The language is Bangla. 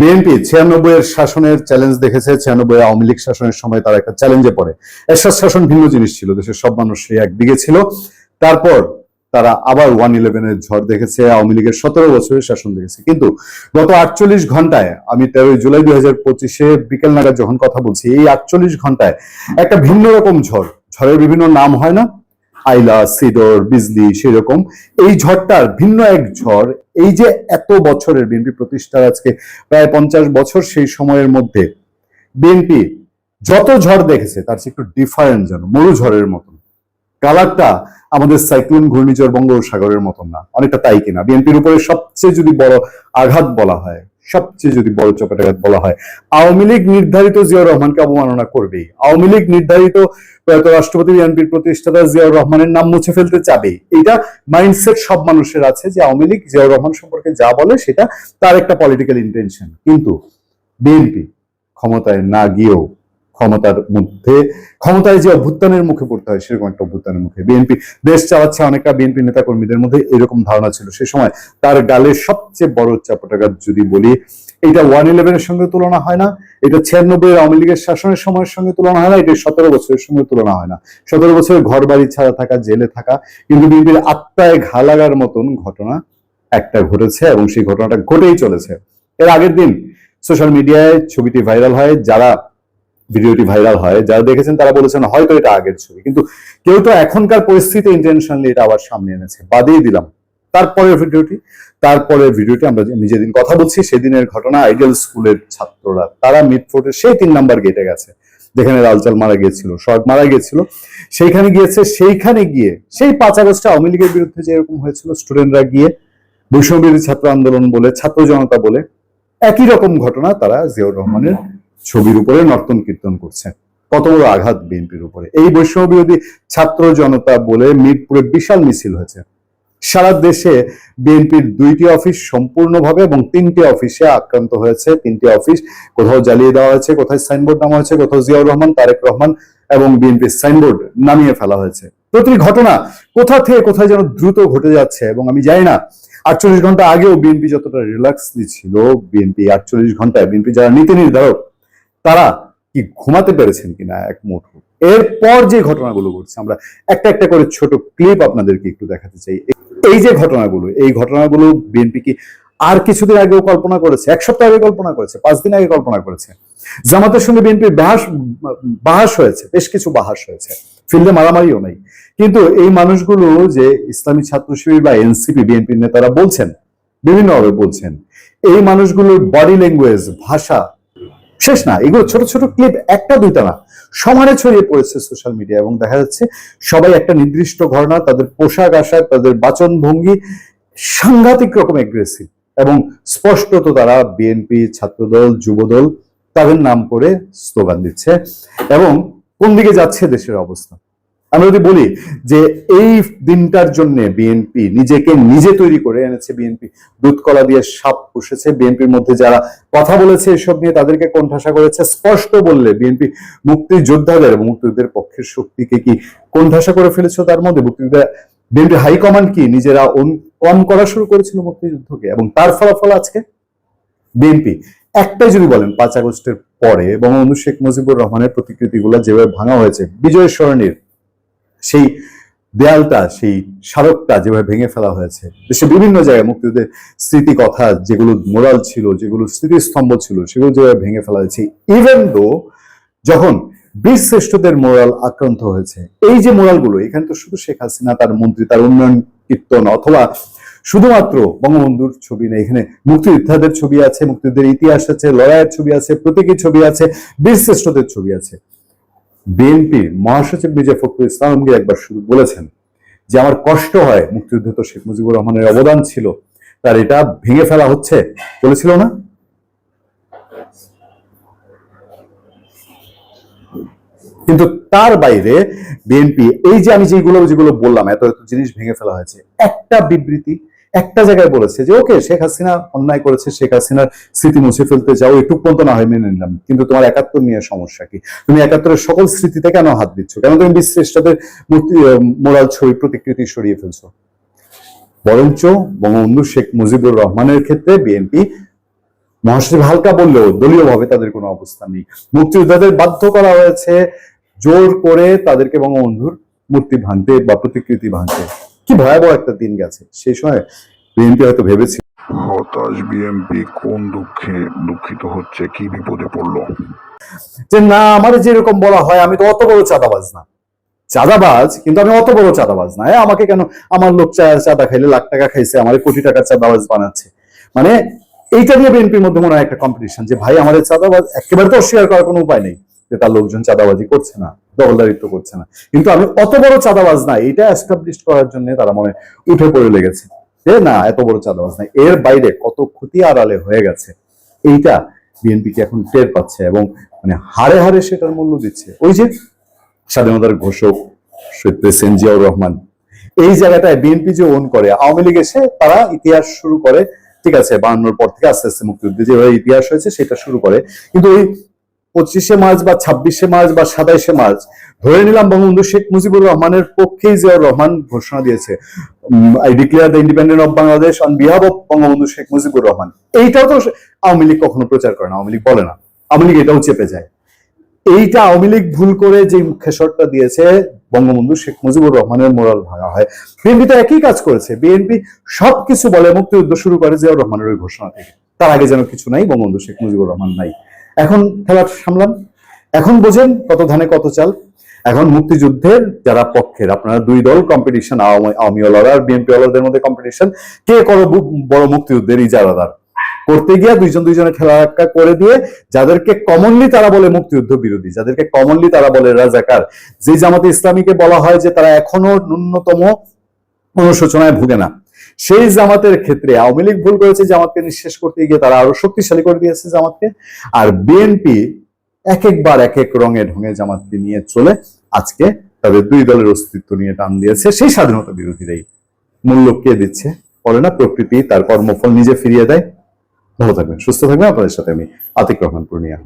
বিএনপি ছিয়ানব্বই এর শাসনের চ্যালেঞ্জ দেখেছে ছিয়ানব্বই আওয়ামী লীগ শাসনের সময় তারা একটা চ্যালেঞ্জে পড়ে। এরশাদ শাসন ভিন্ন জিনিস ছিল, দেশের সব মানুষ একদিকে ছিল। তারপর তারা আবার ওয়ান ইলেভেনের ঝড় দেখেছে, আওয়ামী লীগের সতেরো বছরের শাসন দেখেছে। কিন্তু গত আটচল্লিশ ঘন্টায়, আমি তেরোই জুলাই দুই হাজার পঁচিশে বিকেল নাগাদ যখন কথা বলছি, এই আটচল্লিশ ঘন্টায় একটা ভিন্ন রকম ঝড়, ঝড়ের বিভিন্ন নাম হয় না? আইলা সিডর বিজলি, সেরকম। এই ঝড়টার ভিন্ন এক ঝড়, এই যে এত বছরের বিএনপি প্রতিষ্ঠার আজকে প্রায় পঞ্চাশ বছর সেই সময়ের মধ্যে, বিএনপি যত ঝড় দেখেছে, তার চেয়ে একটু ডিফারেন্ট যেন, মরু ঝড়ের মতন। কালারটা আমাদের সাইক্লোন ঘূর্ণিঝড় বঙ্গোপসাগরের মতন না, অনেকটা তাই কিনা। বিএনপির উপরে সবচেয়ে যদি বড় আঘাত বলা হয় সবচেয়ে যদি বড় চপেটাঘাত বলা হয়, আওয়ামী লীগ নির্ধারিত জিয়াউর রহমানকে অবমাননা করবেই। আওয়ামী লীগ নির্ধারিত, প্রয়াত রাষ্ট্রপতি বিএনপির প্রতিষ্ঠাতা জিয়াউর রহমানের নাম মুছে ফেলতে চাবে। এটা মাইন্ডসেট সব মানুষের আছে যে আওয়ামী লীগ জিয়াউর রহমান সম্পর্কে যা বলে সেটা তার একটা পলিটিক্যাল ইন্টেনশন কিন্তু বিএনপি ক্ষমতায় না গিয়েও ক্ষমতার মধ্যে, ক্ষমতায় যে অভ্যুত্থানের মুখে পড়তে হয় সেরকম একটা অভ্যুত্থানের মুখে। বিএনপি দেশ চালাচ্ছে অনেকটা বিএনপি নেতা কর্মীদের মধ্যে এরকম ধারণা ছিল সে সময়। তার গালের সবচেয়ে বড় চাপটাঘাত যদি বলি, এটা ওয়ান ইলেভেনের সঙ্গে তুলনা হয় না, এটা ছিয়ানব্বই আওয়ামী লীগের শাসনের সময়ের সঙ্গে তুলনা হয় না, এটা সতেরো বছরের সঙ্গে তুলনা হয় না। সতেরো বছরের ঘর বাড়ি ছাড়া থাকা, জেলে থাকা, কিন্তু বিএনপির আত্মায় ঘা লাগার মতন ঘটনা একটা ঘটেছে এবং সেই ঘটনাটা ঘটেই চলেছে। এর আগের দিন সোশ্যাল মিডিয়ায় ছবিটি ভাইরাল হয়, যারা ভিডিওটি ভাইরাল হয়, যারা দেখেছেন তারা বলেছেন হয়তো এটা আগের ছবি। কিন্তু কেউ তো এখনকার পরিস্থিতি ইন্টেনশনালি এটা আবার সামনে এনেছে। বাদিয়ে দিলাম। তারপরের ভিডিওটি তারপরের ভিডিওটি আমরা আমি যেদিন কথা বলছি সেদিনের ঘটনা আইডিয়াল স্কুলের ছাত্ররা, তারা মিডফোর্টের সেই তিন নাম্বার গেটে গেছে। যেখানে লালচাল মারা গিয়েছিল শর্ট মারা গিয়েছিল। সেইখানে গিয়েছে, সেইখানে গিয়ে, সেই পাঁচ আগস্টে আওয়ামী লীগের বিরুদ্ধে যে এরকম হয়েছিল স্টুডেন্টরা গিয়ে বৈষম্যবিরোধী ছাত্র আন্দোলন বলে, ছাত্র জনতা বলে, একই রকম ঘটনা তারা জিয়াউর রহমানের ছবির উপরে নর্তন কীর্তন করছে কত বড় আঘাত বিএনপির উপরে। এই বৈষম্য বিরোধী ছাত্র জনতা বলে মিরপুরে বিশাল মিছিল হয়েছে। সারা দেশে বিএনপির দুইটি অফিস সম্পূর্ণভাবে এবং তিনটি অফিসে আক্রান্ত হয়েছে। তিনটি অফিস কোথাও জ্বালিয়ে দেওয়া হয়েছে, কোথায় সাইনবোর্ড নামা হয়েছে, কোথাও জিয়াউর রহমান, তারেক রহমান এবং বিএনপির সাইনবোর্ড নামিয়ে ফেলা হয়েছে। প্রতিটি ঘটনা কোথা থেকে কোথায় যেন দ্রুত ঘটে যাচ্ছে এবং আমি জানি না। আটচল্লিশ ঘণ্টা আগেও বিএনপি যতটা রিল্যাক্সলি ছিল, বিএনপি আটচল্লিশ ঘন্টায়, বিএনপি যারা নীতি নির্ধারক তারা কি ঘুমাতে পেরেছেন কিনা এক মুঠো? এরপর যে ঘটনাগুলো ঘটছে, আমরা একটা একটা করে ছোট ক্লিপ আপনাদেরকে একটু দেখাতে চাই। এই যে ঘটনাগুলো, এই ঘটনাগুলো বিএনপি কি আর কিছুদিন আগেও কল্পনা করেছে? এক সপ্তাহ আগে কল্পনা করেছে? পাঁচ দিন আগে কল্পনা করেছে? জামাতের সঙ্গে বিএনপির বাহাস বাহাস হয়েছে, বেশ কিছু বাহাস হয়েছে। ফিল্ডে মারামারিও নেই। কিন্তু এই মানুষগুলো যে ইসলামী ছাত্র শিবির বা এনসিপি বিএনপির নেতারা বলছেন, বিভিন্নভাবে বলছেন, এই মানুষগুলোর বডি ল্যাঙ্গুয়েজ ভাষা শেষ না, এগুলো ছোট ছোট ক্লিপ একটা দুইটা না, সমানে ছড়িয়ে পড়েছে সোশ্যাল মিডিয়া এবং দেখা যাচ্ছে সবাই একটা নির্দিষ্ট ঘটনা, তাদের পোশাক আশাক, তাদের বাচন ভঙ্গি সাংঘাতিক রকম এগ্রেসিভ এবং স্পষ্টত তারা বিএনপি ছাত্রদল, যুবদল, তাদের নাম করে স্লোগান দিচ্ছে এবং কোন দিকে যাচ্ছে দেশের অবস্থা? আমরা যদি বলি যে এই দিনটার জন্য বিএনপি নিজেকে নিজে তৈরি করে এনেছে বিএনপি দুধকলা দিয়ে সাপ পুষেছে। বিএনপির মধ্যে যারা কথা বলেছে এসব নিয়ে তাদেরকে কোণঠাসা করেছে। স্পষ্ট বললে বিএনপি মুক্তিযোদ্ধাদের এবং মুক্তিযুদ্ধের পক্ষের শক্তিকে কি কোণঠাসা করে ফেলেছে তার মধ্যে? মুক্তিযোদ্ধা বিএনপি হাইকমান্ড কি? নিজেরা কম করা শুরু করেছিল মুক্তিযুদ্ধকে। এবং তার ফলাফল আজকে বিএনপি। একটাই যদি বলেন, পাঁচ আগস্টের পরে বঙ্গবন্ধু শেখ মুজিবুর রহমানের প্রতিকৃতিগুলো যেভাবে ভাঙা হয়েছে, বিজয় সরণির সেই দেয়ালটা, সেই স্মারকটা যেভাবে ভেঙে ফেলা হয়েছে দেশে বিভিন্ন জায়গায় মুক্তিযুদ্ধের স্মৃতি কথা যেগুলো মোরাল ছিল, যেগুলো স্মৃতিস্তম্ভ ছিল, সেগুলো যেভাবে ভেঙে ফেলা হয়েছে ইভেন দো যখন বীর শ্রেষ্ঠদের মোরাল আক্রান্ত হয়েছে, এই যে মোরালগুলো, এখানে তো শুধু শেখ হাসিনা, তার মন্ত্রী, তার উন্নয়ন কীর্তন, অথবা শুধুমাত্র বঙ্গবন্ধুর ছবি নেই এখানে মুক্তিযোদ্ধাদের ছবি আছে, মুক্তিযুদ্ধের ইতিহাস আছে, লড়াইয়ের ছবি আছে, প্রতীকী ছবি আছে, বীর শ্রেষ্ঠদের ছবি আছে। বিএনপির মহাসচিব মির্জা ফখরুল ইসলাম আলমগীর একবার শুধু বলেছেন যে আমার কষ্ট হয় মুক্তিযুদ্ধে তো শেখ মুজিবুর রহমানের অবদান ছিল, তার এটা ভেঙে ফেলা হচ্ছে, বলেছিল না? কিন্তু তার বাইরে বিএনপি এই যে আমি যেগুলো যেগুলো বললাম, এত এত জিনিস ভেঙে ফেলা হয়েছে, একটা বিবৃতি একটা জায়গায় বলেছে যে, ওকে, শেখ হাসিনা অন্যায় করেছে, শেখ হাসিনার স্মৃতি মুছে ফেলতে যাও একটু পর্যন্ত না হয় মেনে নিলাম। কিন্তু তোমার একাত্তর নিয়ে সমস্যা কি? তুমি একাত্তরের সকল স্মৃতিতে কেন হাত দিচ্ছ? কেন তুমি বিশ্রেষ্টাদের মূর্তি মোরাল ছবি, প্রতিকৃতি সরিয়ে ফেলছো? বরঞ্চ বঙ্গবন্ধু শেখ মুজিবুর রহমানের ক্ষেত্রে বিএনপি মহাসচিব হালকা বললেও দলীয়ভাবে তাদের কোনো অবস্থান নেই। মুক্তিযোদ্ধাদের বাধ্য করা হয়েছে জোর করে তাদেরকে বঙ্গবন্ধুর মূর্তি ভাঙতে বা প্রতিকৃতি ভাঙতে। কি ভয়াবহ একটা দিন গেছে। সেই সময় বিএনপি হয়তো ভেবেছিল। হতাশ বিএমপি কোন দুঃখে দুঃখিত হচ্ছে কি বিপদে পড়ল? যে না আমার যেরকম বলা হয় আমি তো অত বড় চাঁদাবাজ না। চাঁদাবাজ কিন্তু আমি অত বড় চাঁদাবাজ না। এ, আমাকে কেন আমার লোক চাঁদা খাইলে লাখ টাকা খাইছে আমার কোটি টাকার চাঁদাবাজ বানাচ্ছে? মানে এইটা নিয়ে বিএনপির মধ্যে মনে হয় একটা কম্পিটিশন যে ভাই আমাদের চাঁদাবাজ একেবারে তো অস্বীকার করার কোনো উপায় নেই। যে তার লোকজন চাঁদাবাজি করছে না, দখলদারিত্ব করছে না। কিন্তু আমি অত বড় চাঁদাবাজ না, এটা এস্টাবলিশ করার জন্য তারা মনে উঠে পড়ে লেগেছে। যে না, এত বড় চাঁদাবাজ না, এর বাইরে কত ক্ষতি আড়ালে হয়ে গেছে, এইটা বিএনপি কি এখন টের পাচ্ছে এবং মানে হারে হারে সেটার মূল্য দিচ্ছে। ওই যে স্বাধীনতার ঘোষক শহীদ প্রেসিডেন্ট জিয়াউর রহমান, এই জায়গাটায় বিএনপি যে ওন করে, আওয়ামী লীগ এসে তারা ইতিহাস শুরু করে, ঠিক আছে, বায়ান্নর পর থেকে আস্তে আস্তে মুক্তিযুদ্ধে যেভাবে ইতিহাস হয়েছে সেটা শুরু করে। কিন্তু ওই পঁচিশে মার্চ বা ছাব্বিশে মার্চ বা সাতাইশে মার্চ। ধরে নিলাম বঙ্গবন্ধু শেখ মুজিবুর রহমানের পক্ষেই জিয়াউর রহমান ঘোষণা দিয়েছে। I declare the independent of Bangladesh on behalf of Bangabandhu Sheikh Mujibur Rahman. এইটাও তো আওয়ামী লীগ কখনো প্রচার করে না, আওয়ামী লীগ বলে না। আওয়ামী লীগ এটাও চেপে যায়। এইটা আওয়ামী লীগ ভুল করে যে খেসরটা দিয়েছে, বঙ্গবন্ধু শেখ মুজিবুর রহমানের মোরাল ভাঙা হয়। বিএনপি তো একই কাজ করেছে। বিএনপি সবকিছু বলে মুক্তিযুদ্ধ শুরু করে জিয়াউর রহমানের ওই ঘোষণা থেকে। তার আগে যেন কিছু নাই, বঙ্গবন্ধু শেখ মুজিবুর রহমান নাই। এখন খেলা সামলান। এখন বোঝেন কত ধানে কত চাল। এখন মুক্তিযুদ্ধের যারা পক্ষের, আপনারা দুই দল কম্পিটিশন আওয়ামী বিএনপি মধ্যে কম্পিটিশন কে করো বড় মুক্তিযুদ্ধের ইজারাদার করতে গিয়ে দুইজন দুইজনে ঠেলা রাক্কা করে দিয়ে যাদেরকে কমনলি তারা বলে মুক্তিযুদ্ধ বিরোধী, যাদেরকে কমনলি তারা বলে রাজাকার, যে জামাতে ইসলামীকে বলা হয় যে তারা এখনও ন্যূনতম অনুশোচনায় ভুগে না। সেই জামাতের ক্ষেত্রে আওয়ামী লীগ ভুল করেছে, জামাতকে নিঃশেষ করতে গিয়ে তারা আরও শক্তিশালী করে দিয়েছে জামাতকে। আর বিএনপি এক একবার এক এক রঙে ঢঙে জামাতকে নিয়ে চলে আজকে তাদের দুই দলের অস্তিত্ব নিয়ে টান দিয়েছে। সেই স্বাধীনতা বিরোধীরাই মূল্য কে দিচ্ছে বলে না, প্রকৃতি তার কর্মফল নিজে ফিরিয়ে দেয়। ভালো থাকবেন, সুস্থ থাকবেন। আপনাদের সাথে আমি আতিক রহমান, পূর্ণিয়া।